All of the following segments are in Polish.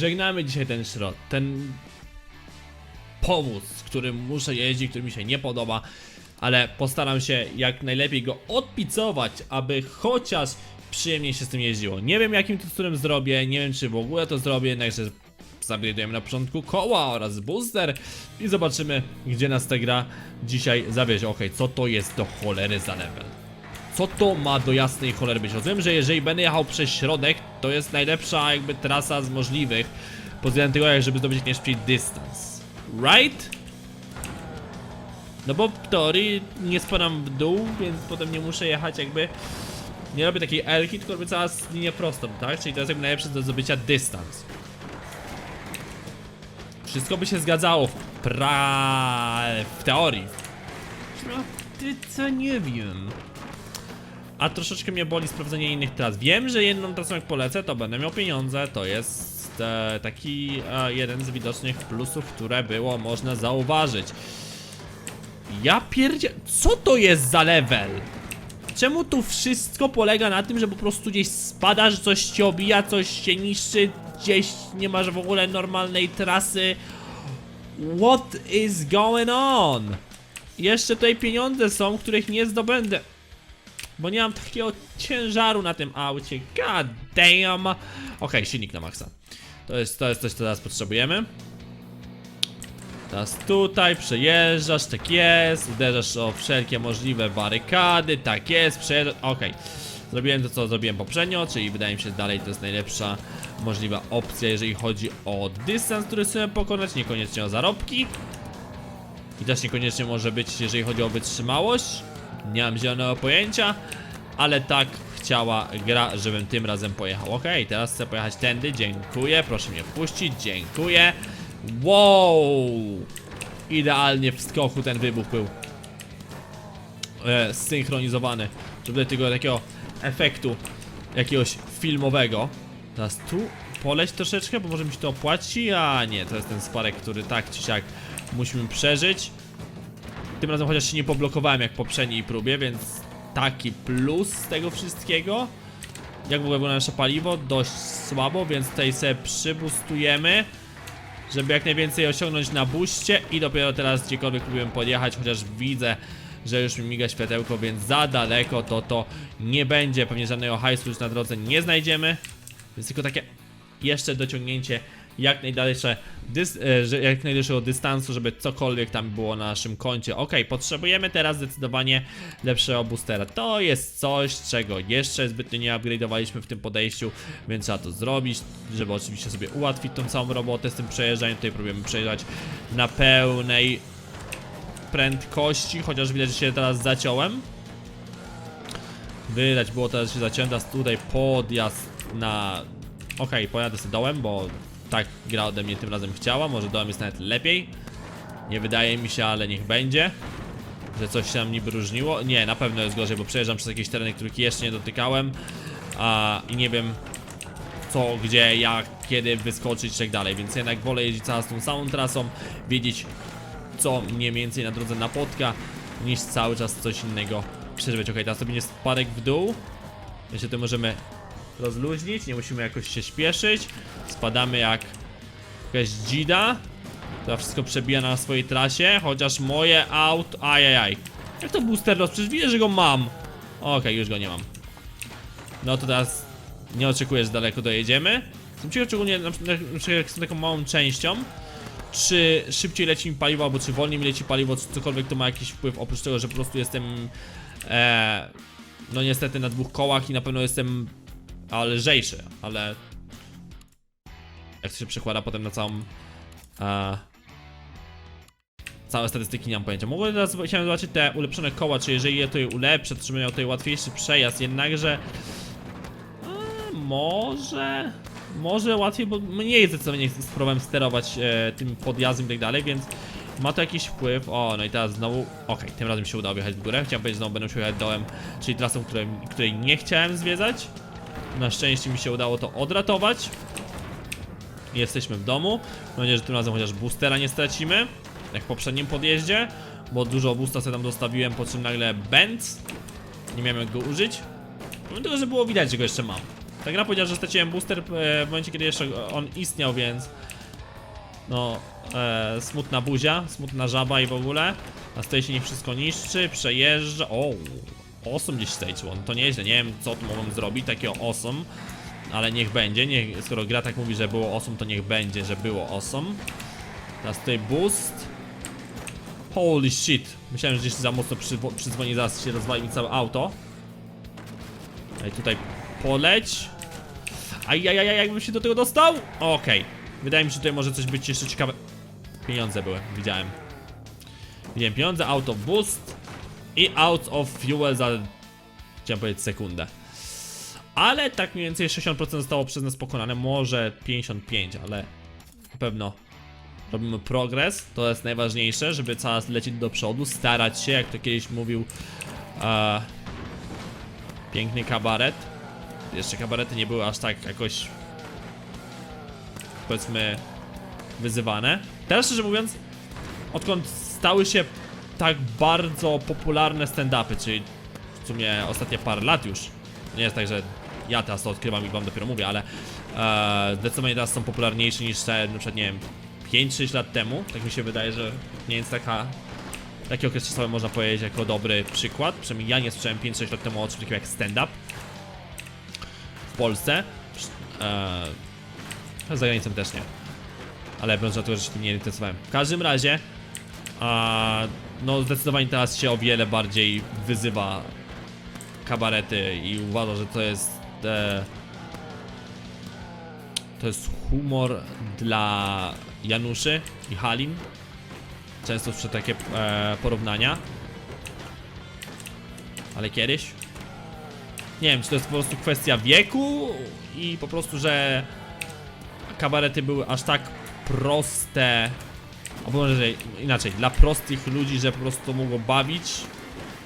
Żegnamy dzisiaj ten szrot, ten powóz, z którym muszę jeździć, który mi się nie podoba, ale postaram się jak najlepiej go odpicować, aby chociaż przyjemniej się z tym jeździło. Nie wiem jakim to którym zrobię, nie wiem czy w ogóle to zrobię, jednakże zupgrade'ujemy na początku koła oraz booster i zobaczymy gdzie nas ta gra dzisiaj zawiezie. Okej, co to jest do cholery za level? Co to ma do jasnej cholery być? Rozumiem, że jeżeli będę jechał przez środek, to jest najlepsza jakby trasa z możliwych pod względem tego, żeby zdobyć jak najszybciej dystans. Right? No bo w teorii nie spadam w dół, więc potem nie muszę jechać jakby... Nie robię takiej elki, tylko robię cała linię prostą, tak? Czyli to jest jakby najlepsze do zdobycia dystans. Wszystko by się zgadzało w pra... w teorii. No, ty co nie wiem. A troszeczkę mnie boli sprawdzenie innych tras. Wiem, że jedną trasą jak polecę, to będę miał pieniądze. To jest e, taki e, jeden z widocznych plusów, które było można zauważyć. Ja pierdzie... Co to jest za level? Czemu tu wszystko polega na tym, że po prostu gdzieś spadasz, coś cię obija, coś się niszczy, gdzieś nie masz w ogóle normalnej trasy? What is going on? Jeszcze tutaj pieniądze są, których nie zdobędę. Bo nie mam takiego ciężaru na tym aucie. God damn. Okej, silnik na maksa. To jest, to jest coś, co teraz potrzebujemy. Teraz tutaj przejeżdżasz, tak jest. Uderzasz o wszelkie możliwe barykady, tak jest. Przejeżdżasz. Okej. Zrobiłem to, co zrobiłem poprzednio, czyli wydaje mi się dalej to jest najlepsza możliwa opcja, jeżeli chodzi o dystans, który chcemy pokonać, niekoniecznie o zarobki. I też niekoniecznie może być, jeżeli chodzi o wytrzymałość. Nie mam zielonego pojęcia, ale tak chciała gra, żebym tym razem pojechał. Ok, teraz chcę pojechać tędy, dziękuję, proszę mnie wpuścić, dziękuję. Wow! Idealnie w skoku ten wybuch był e, zsynchronizowany, żeby tego takiego efektu jakiegoś filmowego. Teraz tu poleć troszeczkę, bo może mi się to opłaci, a nie, to jest ten sparek, który tak czy siak musimy przeżyć. Tym razem chociaż się nie poblokowałem jak poprzedniej próbie, więc taki plus z tego wszystkiego. Jak w ogóle wygląda nasze paliwo? Dość słabo, więc tutaj sobie przybustujemy, żeby jak najwięcej osiągnąć na buście i dopiero teraz gdziekolwiek próbujemy podjechać, chociaż widzę, że już mi miga światełko, więc za daleko to to nie będzie. Pewnie żadnego hajsu już na drodze nie znajdziemy, więc tylko takie jeszcze dociągnięcie jak najdalsze e, jak najdalszego dystansu, żeby cokolwiek tam było na naszym koncie. Ok, potrzebujemy teraz zdecydowanie lepszego boostera. To jest coś, czego jeszcze zbytnio nie upgrade'owaliśmy w tym podejściu, więc trzeba to zrobić, żeby oczywiście sobie ułatwić tą całą robotę z tym przejeżdżaniem. Tutaj próbujemy przejeżdżać na pełnej prędkości, chociaż widać, że się teraz zaciąłem. Wydać było teraz się zaciąłem, teraz tutaj podjazd na... Okej, pojadę sobie dołem, bo tak gra ode mnie tym razem chciała, może dołem jest nawet lepiej. Nie wydaje mi się, ale niech będzie. Że coś się tam niby różniło. Nie, na pewno jest gorzej, bo przejeżdżam przez jakieś tereny, których jeszcze nie dotykałem. A, I nie wiem co, gdzie, jak, kiedy wyskoczyć i tak dalej, więc jednak wolę jeździć całą tą samą trasą, wiedzieć co mniej więcej na drodze napotka, niż cały czas coś innego przeżywać. Ok, teraz sobie nie spadek w dół. Jeszcze to możemy rozluźnić, nie musimy jakoś się śpieszyć. Spadamy jak jakaś dzida, która wszystko przebija na swojej trasie, chociaż moje aut... Ajajaj. Jak to booster los? Przecież widzę, że go mam. Okej, już go nie mam. No to teraz nie oczekuję, że daleko dojedziemy. Jestem ciekaw, szczególnie na przykład jak jestem taką małą częścią, czy szybciej leci mi paliwo, albo czy wolniej mi leci paliwo, czy cokolwiek to ma jakiś wpływ, oprócz tego, że po prostu jestem e, no niestety na dwóch kołach i na pewno jestem a, lżejszy, ale jak to się przekłada potem na całą e, całe statystyki nie mam pojęcia. Mogłem teraz chciałem zobaczyć te ulepszone koła, czy jeżeli je tutaj ulepszę, to miał tutaj łatwiejszy przejazd, jednakże e, może może łatwiej, bo mniej zdecydowanie spróbowałem sterować e, tym podjazdem i tak dalej, więc ma to jakiś wpływ. O, no i teraz znowu. Okej, tym razem się udało wjechać w górę. Chciałem powiedzieć, że znowu będę musiał jechać dołem, czyli trasą, której, której nie chciałem zwiedzać. Na szczęście mi się udało to odratować. Jesteśmy w domu. Mam nadzieję, że tym razem chociaż boostera nie stracimy. Jak w poprzednim podjeździe, bo dużo boosta sobie tam dostawiłem, po czym nagle Benz. Nie miałem jak go użyć. Pomimo tego, że było widać, że go jeszcze mam. Ta gra powiedziała, że straciłem booster e, w momencie, kiedy jeszcze on istniał, więc... No, e, smutna buzia, smutna żaba i w ogóle. A tutaj się niech wszystko niszczy, przejeżdża. O, osum gdzieś stage one. To nieźle, nie wiem co tu mogą zrobić, takiego osum. Ale niech będzie, niech, skoro gra tak mówi, że było osum, to niech będzie, że było osum. Teraz tutaj boost. Holy shit. Myślałem, że gdzieś za mocno przydzwoni, zaraz się rozwali mi całe auto. Ej, tutaj poleć. Ajajaj, jakbym się do tego dostał? Okej. Wydaje mi się, że tutaj może coś być jeszcze ciekawe. Pieniądze były, widziałem. Widziałem pieniądze, out of boost i out of fuel za, chciałem powiedzieć, sekundę. Ale tak mniej więcej 60% zostało przez nas pokonane, może 55, ale na pewno robimy progres, to jest najważniejsze, żeby coraz lecieć do przodu, starać się, jak to kiedyś mówił e, piękny kabaret. Jeszcze kabarety nie były aż tak jakoś powiedzmy wyzywane. Teraz szczerze mówiąc, odkąd stały się tak bardzo popularne stand-upy, czyli w sumie ostatnie parę lat już, nie jest tak, że ja teraz to odkrywam i wam dopiero mówię, ale e, zdecydowanie teraz są popularniejsze niż te, na przykład, nie wiem, 5-6 lat temu. Tak mi się wydaje, że nie jest taka. Taki okres czasowy można powiedzieć jako dobry przykład. Przynajmniej ja nie słyszałem 5-6 lat temu o czymś takim jak stand-up w Polsce. Eee, za granicą też nie. Ale na to, że się tym nie interesowałem. W każdym razie, no zdecydowanie teraz się o wiele bardziej wyzywa kabarety i uważa, że to jest e, to jest humor dla Januszy i Halin. Często przy takie e, porównania. Ale kiedyś. Nie wiem, czy to jest po prostu kwestia wieku i po prostu, że kabarety były aż tak proste. Albo może że inaczej, dla prostych ludzi, że po prostu mogło bawić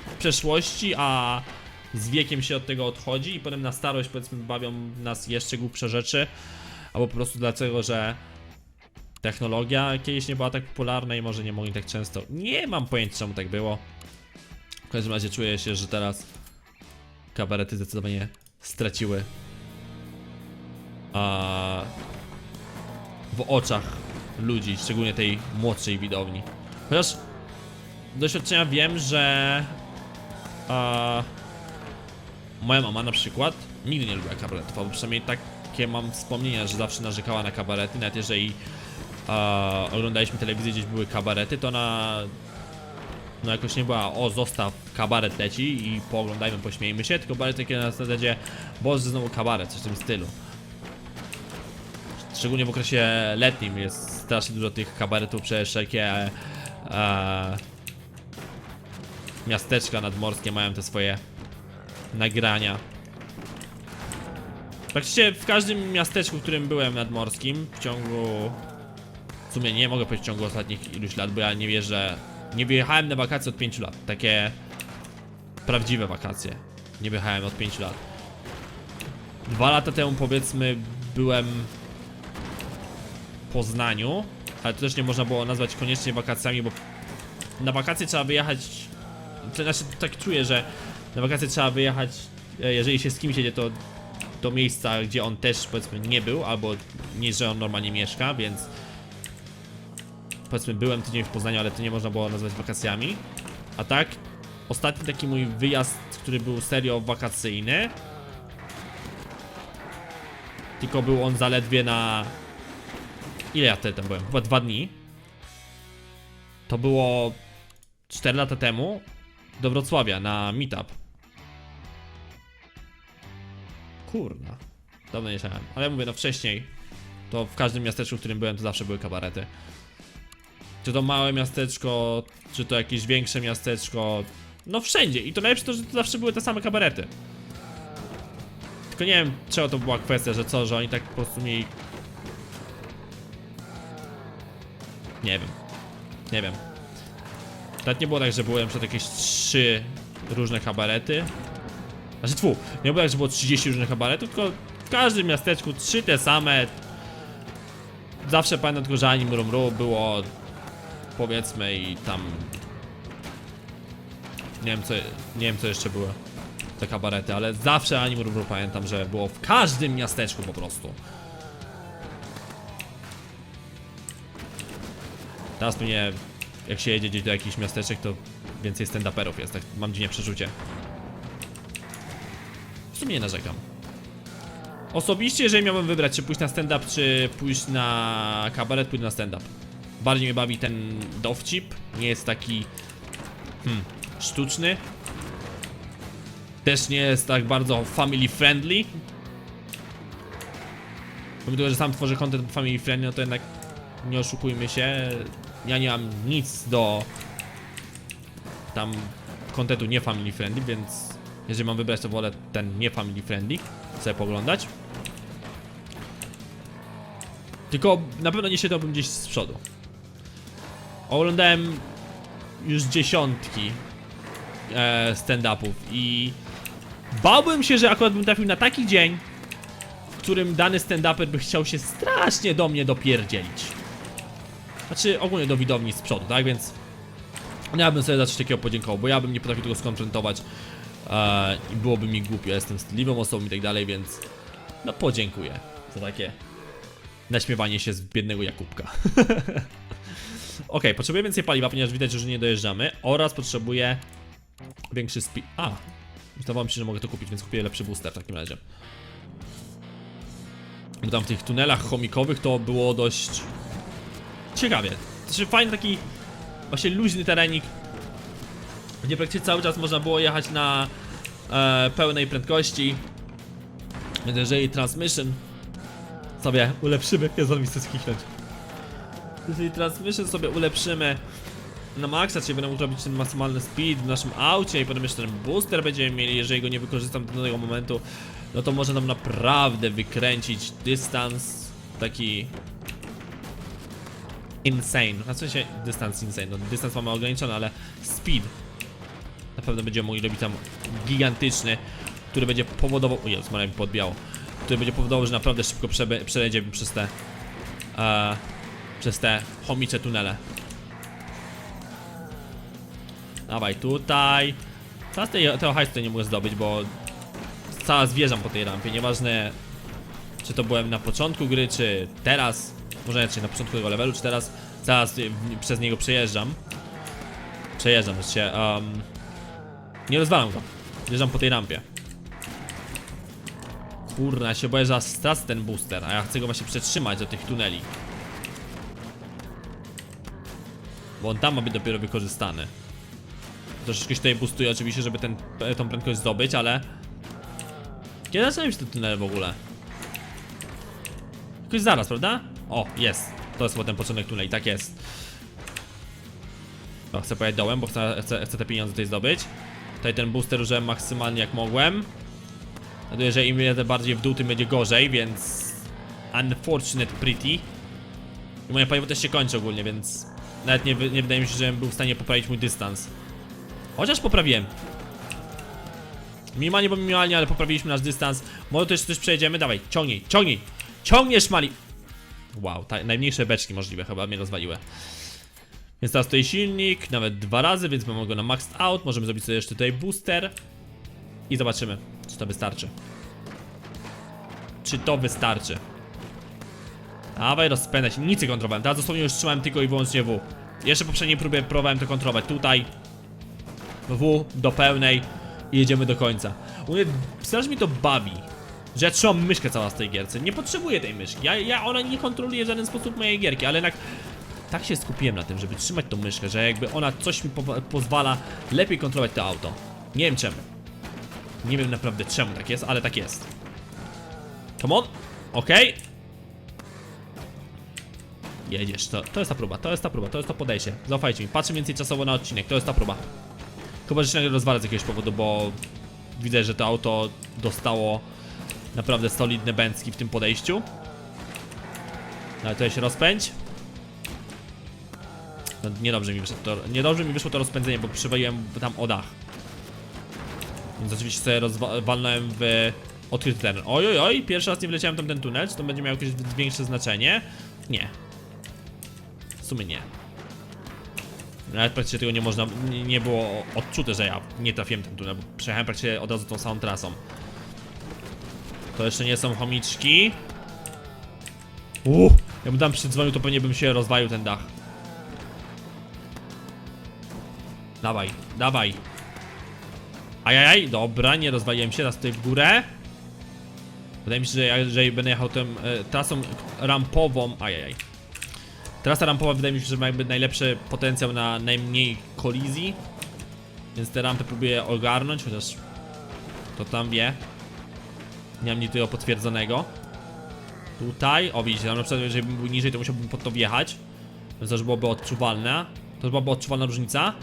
w przeszłości, a z wiekiem się od tego odchodzi i potem na starość powiedzmy bawią nas jeszcze głupsze rzeczy. Albo po prostu dlatego, że technologia kiedyś nie była tak popularna i może nie mogli tak często. Nie mam pojęcia czemu tak było. W każdym razie czuję się, że teraz kabarety zdecydowanie straciły a, w oczach ludzi, szczególnie tej młodszej widowni. Chociaż doświadczenia wiem, że moja mama na przykład nigdy nie lubiła kabaretów, albo przynajmniej takie mam wspomnienia, że zawsze narzekała na kabarety, nawet jeżeli a, oglądaliśmy telewizję, gdzieś były kabarety, to ona no jakoś nie była, o zostaw, kabaret leci i pooglądajmy, pośmiejmy się, tylko bardziej takie na zasadzie, boże znowu kabaret, coś w tym stylu. Szczególnie w okresie letnim jest strasznie dużo tych kabaretów, przecież wszelkie e, miasteczka nadmorskie mają te swoje nagrania. Praktycznie w każdym miasteczku, w którym byłem nadmorskim w ciągu... W sumie nie mogę powiedzieć w ciągu ostatnich iluś lat, bo ja nie wierzę... Nie wyjechałem na wakacje od 5 lat. Takie prawdziwe wakacje. Nie wyjechałem od 5 lat. Dwa lata temu powiedzmy byłem Poznaniu, ale to też nie można było nazwać koniecznie wakacjami, bo na wakacje trzeba wyjechać. Znaczy tak czuję, że na wakacje trzeba wyjechać, e, jeżeli się z kimś jedzie, to do miejsca, gdzie on też powiedzmy nie był, albo nie, że on normalnie mieszka, więc powiedzmy byłem tydzień w Poznaniu, ale to nie można było nazwać wakacjami. A tak, ostatni taki mój wyjazd, który był serio wakacyjny, tylko był on zaledwie na... Ile ja wtedy tam byłem? Chyba dwa dni. To było 4 lata temu do Wrocławia na meetup. Kurna. Dawno nie jechałem. Ale mówię, no wcześniej to w każdym miasteczku, w którym byłem, to zawsze były kabarety. Czy to małe miasteczko, czy to jakieś większe miasteczko. No wszędzie. I to najlepsze to, że to zawsze były te same kabarety. Tylko nie wiem, czego to była kwestia, że co, że oni tak po prostu mieli... Nie wiem. Nie wiem. Nawet nie było tak, że były na przykład jakieś trzy różne kabarety. Znaczy tfu, nie było tak, że było 30 różnych kabaretów, tylko w każdym miasteczku trzy te same. Zawsze pamiętam tylko, że ani mru mru było powiedzmy i tam nie wiem co, nie wiem co jeszcze było. te kabarety, ale zawsze Animal River pamiętam, że było w każdym miasteczku po prostu. Teraz pewnie jak się jedzie gdzieś do jakichś miasteczek, to więcej stand-uperów jest, tak mam dziwnie przeczucie. W sumie nie narzekam. Osobiście, jeżeli miałbym wybrać, czy pójść na stand-up, czy pójść na kabaret, pójdę na stand-up. Bardziej mnie bawi ten dowcip, nie jest taki hmm, sztuczny. Też nie jest tak bardzo family friendly. Pomimo tego, że sam tworzę content family friendly, no to jednak nie oszukujmy się, ja nie mam nic do tam kontentu nie family friendly, więc jeżeli mam wybrać, to wolę ten nie family friendly sobie poglądać. Tylko na pewno nie siadałbym gdzieś z przodu. Oglądałem już dziesiątki e, stand-upów i bałbym się, że akurat bym trafił na taki dzień, w którym dany stand-uper by chciał się strasznie do mnie dopierdzielić. Znaczy ogólnie do widowni z przodu, tak? Więc ja bym sobie za coś takiego podziękował, bo ja bym nie potrafił tego skonfrontować e, i byłoby mi głupio, jestem wstydliwą osobą i tak dalej, więc no podziękuję za takie naśmiewanie się z biednego Jakubka. Ok, potrzebuję więcej paliwa, ponieważ widać, że nie dojeżdżamy oraz potrzebuję większy speed... A! Wydawało mi się, że mogę to kupić, więc kupię lepszy booster w takim razie. Bo tam w tych tunelach chomikowych to było dość ciekawie. Znaczy fajny taki właśnie luźny terenik, gdzie praktycznie cały czas można było jechać na e, pełnej prędkości. Więc jeżeli transmission sobie ulepszymy, ja mi chcę skichnąć. Jeżeli transmission sobie ulepszymy na maksa, czyli będę mógł robić ten maksymalny speed w naszym aucie i potem jeszcze ten booster będziemy mieli, jeżeli go nie wykorzystam do tego momentu, no to może nam naprawdę wykręcić dystans taki insane. Na sensie dystans insane, no dystans mamy ograniczony, ale speed na pewno będziemy mogli robić tam gigantyczny, który będzie powodował, o Jezus, mi podbiało, który będzie powodował, że naprawdę szybko przebe- przejedziemy przez te e, przez te chomicze tunele. Dawaj tutaj. Teraz tej, tego hajsu nie mogę zdobyć, bo cała zwierzam po tej rampie, nieważne czy to byłem na początku gry, czy teraz, może czy na początku tego levelu, czy teraz, zaraz przez niego przejeżdżam. Przejeżdżam, że się, um, nie rozwalam go, wjeżdżam po tej rampie. Kurna, ja się boję, że stracę ten booster, a ja chcę go właśnie przetrzymać do tych tuneli. Bo on tam ma być dopiero wykorzystany. Troszeczkę się tutaj boostuje oczywiście, żeby ten, tą prędkość zdobyć, ale... Kiedy zaczynają się te tunele w ogóle? Jakoś zaraz, prawda? O, jest. To jest potem początek tuneli, tak jest. No, chcę pojechać dołem, bo chcę, chcę, chcę te pieniądze tutaj zdobyć. Tutaj ten booster użyłem maksymalnie jak mogłem. Dlatego, że im jedę bardziej w dół, tym będzie gorzej, więc... Unfortunate pretty. I moje paliwo też się kończy ogólnie, więc... Nawet nie, nie wydaje mi się, żebym był w stanie poprawić mój dystans. Chociaż poprawiłem. Minimalnie, bo minimalnie, ale poprawiliśmy nasz dystans. Może też coś przejedziemy? Dawaj, ciągnij, ciągnij! Ciągniesz, mali! Wow, najmniejsze beczki możliwe chyba mnie rozwaliły. Więc teraz tutaj silnik, nawet dwa razy, więc mamy go na maxed out. Możemy zrobić sobie jeszcze tutaj booster. I zobaczymy, czy to wystarczy. Czy to wystarczy? Dawaj, rozpędzać. Nic nie kontrolowałem. Teraz dosłownie już trzymałem tylko i wyłącznie W. Jeszcze poprzedniej próbie próbowałem to kontrolować. Tutaj W do pełnej i jedziemy do końca. U mnie strasznie mi to bawi, że ja trzymam myszkę cała z tej gierce. Nie potrzebuję tej myszki. Ja, ja ona nie kontroluje w żaden sposób mojej gierki, ale jednak tak się skupiłem na tym, żeby trzymać tą myszkę, że jakby ona coś mi po pozwala lepiej kontrolować to auto. Nie wiem czemu. Nie wiem naprawdę czemu tak jest, ale tak jest. Come on. Okej. Jedziesz, to, to jest ta próba, to jest ta próba, to jest to podejście. Zaufajcie mi, patrzę więcej czasowo na odcinek, to jest ta próba. Chyba, że się nagle rozwala z jakiegoś powodu, bo widzę, że to auto dostało naprawdę solidne bęcki w tym podejściu. Ale to się rozpędź. No, niedobrze mi wyszło to, niedobrze mi wyszło to rozpędzenie, bo przywaliłem tam o dach. Więc oczywiście sobie rozwalnąłem w odkryty teren. Oj, oj, oj, pierwszy raz nie wleciałem tam ten tunel, czy to będzie miało jakieś większe znaczenie? Nie. W sumie nie. Nawet praktycznie tego nie można, nie, nie było odczute, że ja nie trafiłem ten tunel, bo przejechałem praktycznie od razu tą samą trasą. To jeszcze nie są chomiczki. Uuu, jakbym tam przydzwonił, to pewnie bym się rozwalił ten dach. Dawaj, dawaj. Ajajaj, dobra, nie rozwaliłem się, teraz tutaj w górę. Wydaje mi się, że jeżeli będę jechał tą e, trasą rampową, ajajaj. Trasa rampowa wydaje mi się, że ma jakby najlepszy potencjał na najmniej kolizji. Więc te rampy próbuję ogarnąć, chociaż to tam wie. Nie mam nic tego potwierdzonego. Tutaj, o widzicie, na przykład jeżeli był niżej, to musiałbym pod to wjechać. Więc to już byłoby odczuwalne. To już byłaby odczuwalna różnica.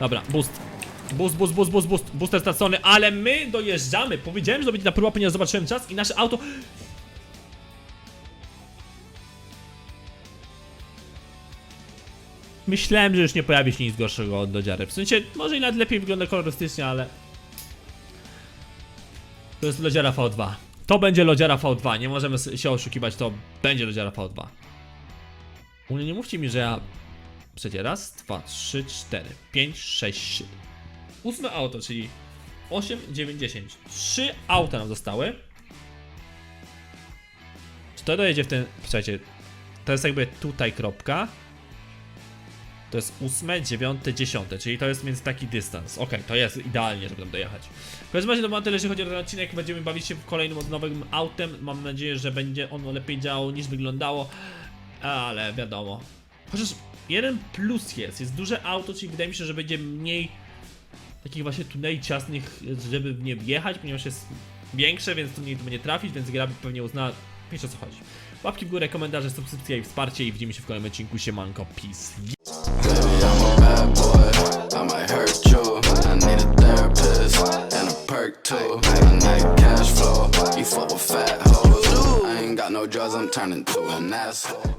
Dobra, boost. Boost, boost, boost, boost, boost, booster stracony, ale my dojeżdżamy. Powiedziałem, że to będzie na próba, ponieważ zobaczyłem czas i nasze auto... Myślałem, że już nie pojawi się nic gorszego od lodziary. W sensie, może i nawet lepiej wygląda kolorystycznie, ale... To jest lodziara V2. To będzie lodziara V2, nie możemy się oszukiwać, to będzie lodziara V2. U mnie nie mówcie mi, że ja... Przecie raz, dwa, trzy, cztery, pięć, sześć. Ósme auto, czyli 8, 9, 10. Trzy auta nam zostały. Czy to dojedzie w ten... Słuchajcie, to jest jakby tutaj kropka. To jest ósme, dziewiąte, dziesiąte, czyli to jest między taki dystans. Okej, to jest idealnie, żeby tam dojechać. Każdym razie to ma tyle, jeśli chodzi o ten odcinek. Będziemy bawić się w kolejnym nowym autem. Mam nadzieję, że będzie ono lepiej działało niż wyglądało. Ale wiadomo. Chociaż jeden plus jest. Jest duże auto, czyli wydaje mi się, że będzie mniej takich właśnie tuneli ciasnych, żeby w nie wjechać, ponieważ jest większe, więc trudniej tu będzie trafić, więc gra pewnie uzna, wiecie o co chodzi. Łapki w górę, komentarze, subskrypcja i wsparcie i widzimy się w kolejnym odcinku. Siemanko, peace. Perk too. A cash flow. You fuck with fat hoes. I ain't got no drugs. I'm turning to an asshole.